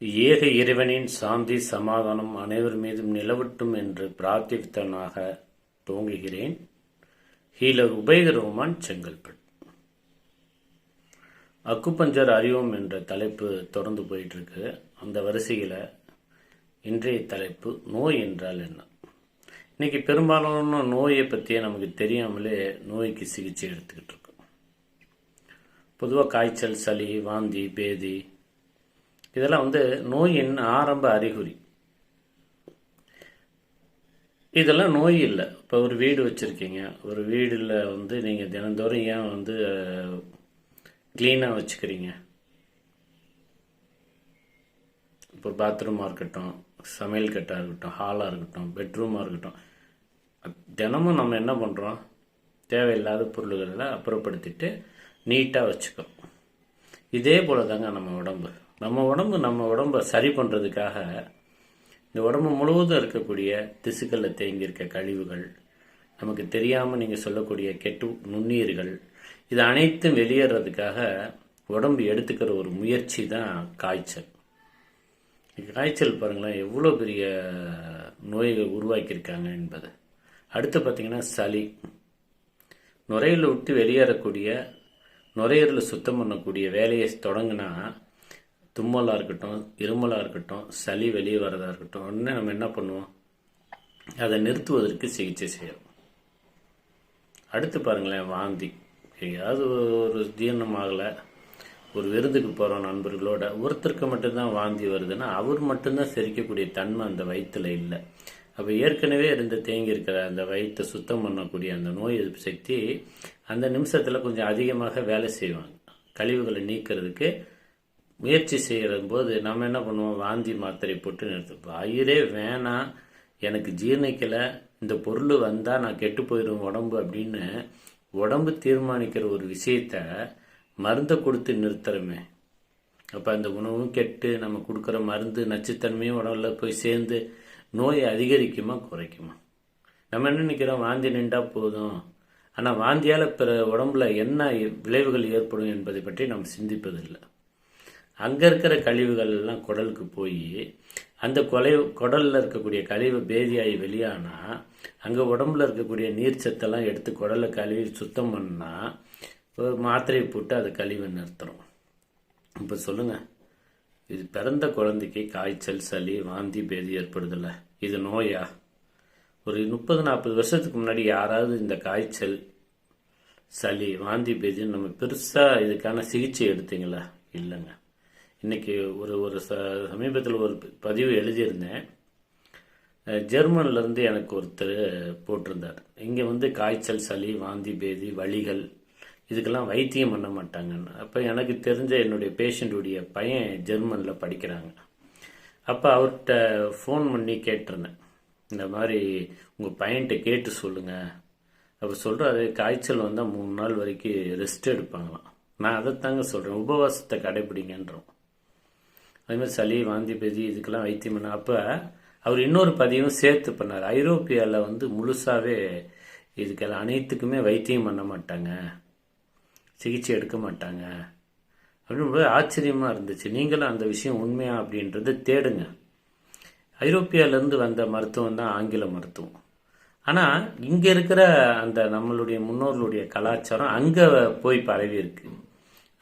ஏக இறைவனின் சாந்தி சமாதானம் அனைவர் மீதும் நிலவட்டும் என்று பிரார்த்தித்தனாக துவங்குகிறேன். ஹீலர் உபேத ரோமான் செங்கல்பட் அக்குபஞ்சர் அறிவோம் என்ற தலைப்பு தொடர்ந்து போயிட்டு இருக்கு. அந்த வரிசையில் இன்றைய தலைப்பு நோய் என்றால் என்ன? இன்னைக்கு பெரும்பாலான நோயை பற்றியே நமக்கு தெரியாமலே நோய்க்கு சிகிச்சை எடுத்துக்கிட்டு இருக்கோம். பொதுவாக காய்ச்சல் சளி வாந்தி பேதி இதெல்லாம் வந்து நோயின் ஆரம்ப அறிகுறி. இதெல்லாம் நோய் இல்லை. இப்போ ஒரு வீடு வச்சுருக்கீங்க. ஒரு வீடில் வந்து நீங்கள் தினந்தோறும் ஏன் வந்து க்ளீனாக வச்சுக்கிறீங்க? இப்போ பாத்ரூமாக இருக்கட்டும் சமையல் கட்டாக இருக்கட்டும் ஹாலாக இருக்கட்டும் பெட்ரூமாக இருக்கட்டும் தினமும் நம்ம என்ன பண்ணுறோம் தேவையில்லாத பொருள்களை அப்புறப்படுத்திட்டு நீட்டாக வச்சுக்கோம் இதே போல தாங்க நம்ம உடம்பு. நம்ம உடம்பு நம்ம உடம்பை சரி பண்ணுறதுக்காக இந்த உடம்பு முழுவதும் இருக்கக்கூடிய திசுக்களில் தேங்கியிருக்க கழிவுகள் நமக்கு தெரியாமல் நீங்கள் சொல்லக்கூடிய கெட்டு நுண்ணீர்கள் இது அனைத்தும் வெளியேறதுக்காக உடம்பு எடுத்துக்கிற ஒரு முயற்சி தான் காய்ச்சல் காய்ச்சல் பாருங்களேன் எவ்வளோ பெரிய நோய்கள் உருவாக்கியிருக்காங்க என்பது. அடுத்து பார்த்தீங்கன்னா சளி. நுரையீரலை விட்டு வெளியேறக்கூடிய நுரையீரலை சுத்தம் பண்ணக்கூடிய வேலையை தொடங்கினா தும்மலாக இருக்கட்டும் இருமலாக இருக்கட்டும் சளி வெளியே வரதா இருக்கட்டும் உடனே நம்ம என்ன பண்ணுவோம்? அதை நிறுத்துவதற்கு சிகிச்சை செய்யணும். அடுத்து பாருங்களேன் வாந்தி. எங்கேயாவது ஒரு ஜீரணம் ஆகலை ஒரு விருந்துக்கு போகிறோம் நண்பர்களோட ஒருத்தருக்கு மட்டும்தான் வாந்தி வருதுன்னா அவர் மட்டும்தான் செரிக்கக்கூடிய தன்மை அந்த வயிற்றில் இல்லை. அப்போ ஏற்கனவே இருந்த தேங்கி இருக்கிற அந்த வயிற்றை சுத்தம் பண்ணக்கூடிய அந்த நோய் எதிர்ப்பு சக்தி அந்த நிமிஷத்தில் கொஞ்சம் அதிகமாக வேலை செய்வாங்க. கழிவுகளை நீக்கிறதுக்கு முயற்சி செய்கிற போது நம்ம என்ன பண்ணுவோம்? வாந்தி மாத்திரை போட்டு நிறுத்தும் வயிறே வேணாம் எனக்கு ஜீரணிக்கலை இந்த பொருள் வந்தால் நான் கெட்டு போயிடும் உடம்பு அப்படின்னு உடம்பு தீர்மானிக்கிற ஒரு விஷயத்த மருந்தை கொடுத்து நிறுத்துறமே. அப்போ அந்த உணவும் கெட்டு நம்ம கொடுக்குற மருந்து நச்சுத்தன்மையும் உடம்புல போய் சேர்ந்து நோய் அதிகரிக்குமா குறைக்குமா? நம்ம என்ன நினைக்கிறோம்? வாந்தி நின்றா போதும். ஆனால் வாந்தியால் பிற உடம்புல என்ன விளைவுகள் ஏற்படும் என்பதை பற்றி நம்ம சிந்திப்பதில்லை. அங்கே இருக்கிற கழிவுகள் எல்லாம் குடலுக்கு போய் அந்த கொலை குடலில் இருக்கக்கூடிய கழிவு பேதியாகி வெளியானால் அங்கே உடம்புல இருக்கக்கூடிய நீர் சத்தெல்லாம் எடுத்து குடலை கழுவி சுத்தம் பண்ணால் ஒரு மாத்திரையை போட்டு அதை கழிவை நிறுத்துறோம் இப்போ சொல்லுங்கள் இது பிறந்த குழந்தைக்கு காய்ச்சல் சளி வாந்தி பேதி ஏற்படுதில்ல இது நோயா? ஒரு முப்பது நாற்பது வருஷத்துக்கு முன்னாடி யாராவது இந்த காய்ச்சல் சளி வாந்தி பேதின்னு நம்ம பெருசாக இதுக்கான சிகிச்சை எடுத்தீங்களா? இல்லைங்க. இன்றைக்கி ஒரு ஒரு ச சமீபத்தில் ஒரு பதிவு எழுதியிருந்தேன். ஜெர்மன்லேருந்து எனக்கு ஒருத்தர் போட்டிருந்தார். இங்கே வந்து காய்ச்சல் சளி வாந்தி பேதி வலிகள் இதுக்கெல்லாம் வைத்தியம் பண்ண மாட்டாங்கன்னு. அப்போ எனக்கு தெரிஞ்ச என்னுடைய பேஷண்ட்டுடைய பையன் ஜெர்மனில் படிக்கிறாங்க. அப்போ அவர்கிட்ட ஃபோன் பண்ணி கேட்டிருந்தேன். இந்த மாதிரி உங்கள் பையன்கிட்ட கேட்டு சொல்லுங்கள் அப்போ சொல்கிறாரு காய்ச்சல் வந்தால் மூணு நாள் வரைக்கும் ரெஸ்ட் எடுப்பாங்களாம். நான் அதைத்தாங்க சொல்கிறேன் உபவாசத்தை கடைபிடிங்கன்றோம். அதுமாதிரி சளி வாந்தி பெதி இதுக்கெல்லாம் வைத்தியம் பண்ண அப்போ அவர் இன்னொரு பதிவும் சேர்த்து பண்ணார். ஐரோப்பியாவில் வந்து முழுசாகவே இதுக்கெல்லாம் அனைத்துக்குமே வைத்தியம் பண்ண மாட்டாங்க. சிகிச்சை எடுக்க மாட்டாங்க. அப்படின்னு ஆச்சரியமாக இருந்துச்சு. நீங்களும் அந்த விஷயம் உண்மையா அப்படின்றத தேடுங்க. ஐரோப்பியாவிலேருந்து வந்த மருத்துவம் தான் ஆங்கில மருத்துவம். ஆனால் இங்கே இருக்கிற அந்த நம்மளுடைய முன்னோர்களுடைய கலாச்சாரம் அங்கே போய் பரவி இருக்கு.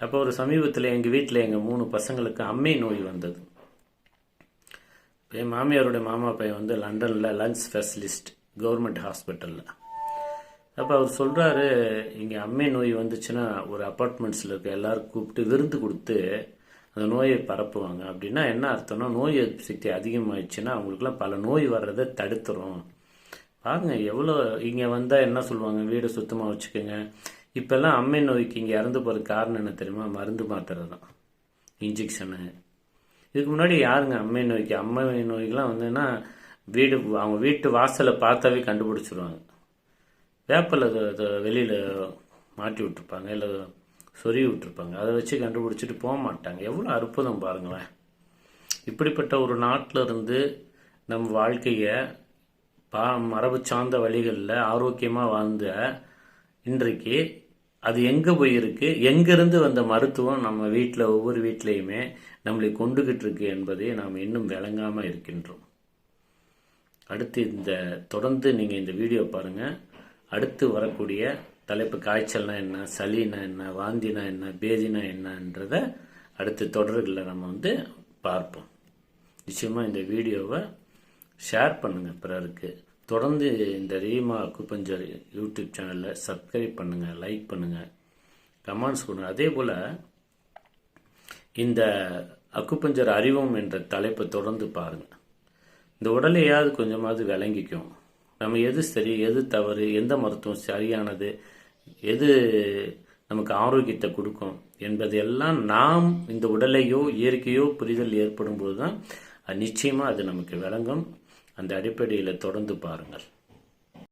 அப்போ ஒரு சமீபத்தில் எங்கள் வீட்டில் எங்கள் மூணு பசங்களுக்கு அம்மை நோய் வந்தது. என் மாமியாருடைய மாமா பையன் வந்து லண்டனில் லஞ்ச் ஸ்பெஷலிஸ்ட் கவர்மெண்ட் ஹாஸ்பிட்டலில். அப்போ அவர் சொல்கிறாரு இங்கே அம்மை நோய் வந்துச்சுன்னா ஒரு அப்பார்ட்மெண்ட்ஸில் இருக்க எல்லாரும் கூப்பிட்டு விருந்து கொடுத்து அந்த நோயை பரப்புவாங்க. அப்படின்னா என்ன அர்த்தம்னா நோய் எதிர்ப்பு சக்தி அதிகமாகிடுச்சுன்னா அவங்களுக்குலாம் பல நோய் வர்றதை தடுத்துரும். பாருங்க எவ்வளோ இங்கே வந்தால் என்ன சொல்லுவாங்க வீடு சுத்தமாக வச்சுக்கோங்க. இப்போல்லாம் அம்மை நோய்க்கு இங்கே இறந்து போகிறதுக்கு காரணம் என்ன தெரியுமா? மருந்து மாத்திரை தான் இன்ஜெக்ஷனு இதுக்கு முன்னாடி யாருங்க அம்மை நோய்க்கு அம்மை நோய்க்கெலாம் வந்துன்னா வீடு அவங்க வீட்டு வாசலை பார்த்தாவே கண்டுபிடிச்சிருவாங்க. வேப்பில் வெளியில் மாட்டி விட்டுருப்பாங்க இல்லை சொறி விட்டுருப்பாங்க. அதை வச்சு கண்டுபிடிச்சிட்டு போக மாட்டாங்க. எவ்வளோ அற்புதம் பாருங்களேன். இப்படிப்பட்ட ஒரு நாட்டில் இருந்து நம் வாழ்க்கையை பா மரபு சார்ந்த வழிகளில் ஆரோக்கியமாக வாழ்ந்த இன்றைக்கு அது எங்கே போயிருக்கு? எங்கேருந்து வந்த மருத்துவம் நம்ம வீட்டில் ஒவ்வொரு வீட்லேயுமே நம்மளை கொண்டுகிட்டு இருக்கு என்பதை நாம் இன்னும் விளங்காமல் இருக்கின்றோம். அடுத்து இந்த தொடர்ந்து நீங்கள் இந்த வீடியோ பாருங்கள் அடுத்து வரக்கூடிய தலைப்பு காய்ச்சல்னா என்ன சளினா என்ன வாந்தினா என்ன பேதினா என்னன்றத அடுத்த தொடர்களில் நம்ம வந்து பார்ப்போம். நிச்சயமாக இந்த வீடியோவை ஷேர் பண்ணுங்கள் பிறருக்கு. தொடர்ந்து இந்த ரீமா அக்குப்பஞ்சர் யூடியூப் சேனலில் சப்ஸ்கிரைப் பண்ணுங்கள் லைக் பண்ணுங்கள் கமெண்ட்ஸ் கொடுங்க. அதே போல் இந்த அக்குப்பஞ்சர் அறிவோம் என்ற தலைப்பை தொடர்ந்து பாருங்கள் இந்த உடலையாவது கொஞ்சமாவது விளங்கிக்கும். நம்ம எது சரி எது தவறு எந்த மருத்துவம் சரியானது எது நமக்கு ஆரோக்கியத்தை கொடுக்கும் என்பதையெல்லாம் நாம் இந்த உடலையோ இயற்கையோ புரிதல் ஏற்படும் போது தான் நிச்சயமாக அது நமக்கு விளங்கும். அந்த அடிப்படையில் தொடர்ந்து பாருங்கள்.